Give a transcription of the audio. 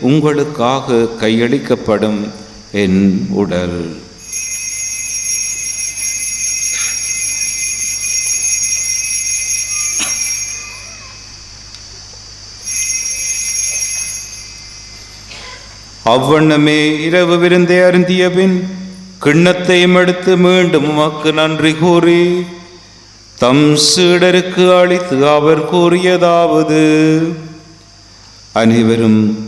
உங்களுக்காக கையளிக்கப்படும் என் உடல். அவ்வண்ணமே இரவு விருந்தை அருந்திய பின் கிண்ணத்தையும் எடுத்து மீண்டும் உமக்கு நன்றி கூறி தம் சீடருக்கு அளித்து அவர் கூறியதாவது. அனைவரும்